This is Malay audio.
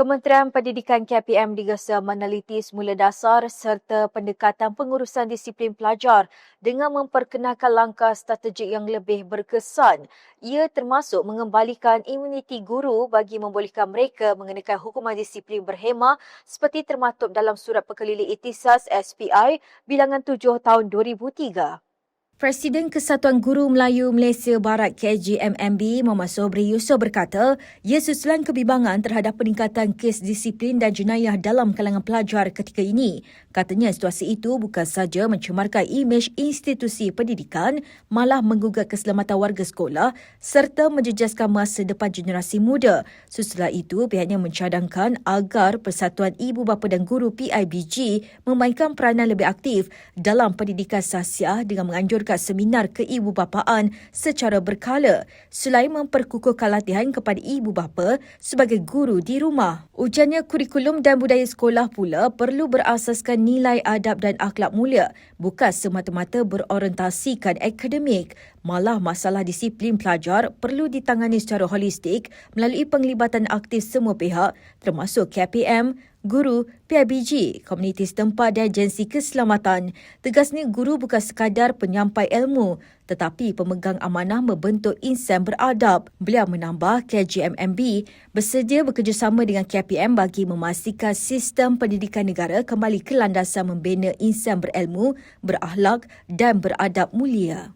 Kementerian Pendidikan KPM digesa meneliti semula dasar serta pendekatan pengurusan disiplin pelajar dengan memperkenalkan langkah strategik yang lebih berkesan. Ia termasuk mengembalikan imuniti guru bagi membolehkan mereka mengenakan hukuman disiplin berhema seperti termaktub dalam Surat Pekeliling Itisas SPI bilangan 7 tahun 2003. Presiden Kesatuan Guru Melayu Malaysia Barat KGMMB Muhammad Sobri Yusof berkata, ia susulan kebimbangan terhadap peningkatan kes disiplin dan jenayah dalam kalangan pelajar ketika ini. Katanya situasi itu bukan saja mencemarkan imej institusi pendidikan, malah menggugat keselamatan warga sekolah serta menjejaskan masa depan generasi muda. Susulan itu, pihaknya mencadangkan agar Persatuan Ibu Bapa dan Guru PIBG memainkan peranan lebih aktif dalam pendidikan sasiah dengan menganjurkan melakukan seminar keibubapaan secara berkala selain memperkukuhkan latihan kepada ibu bapa sebagai guru di rumah. Ujiannya kurikulum dan budaya sekolah pula perlu berasaskan nilai adab dan akhlak mulia bukan semata-mata berorientasikan akademik. Malah masalah disiplin pelajar perlu ditangani secara holistik melalui penglibatan aktif semua pihak termasuk KPM, guru, PIBG, komuniti setempat dan agensi keselamatan. Tegasnya guru bukan sekadar penyampai ilmu tetapi pemegang amanah membentuk insan beradab. Beliau menambah KGMMB bersedia bekerjasama dengan KPM bagi memastikan sistem pendidikan negara kembali ke landasan membina insan berilmu, berakhlak dan beradab mulia.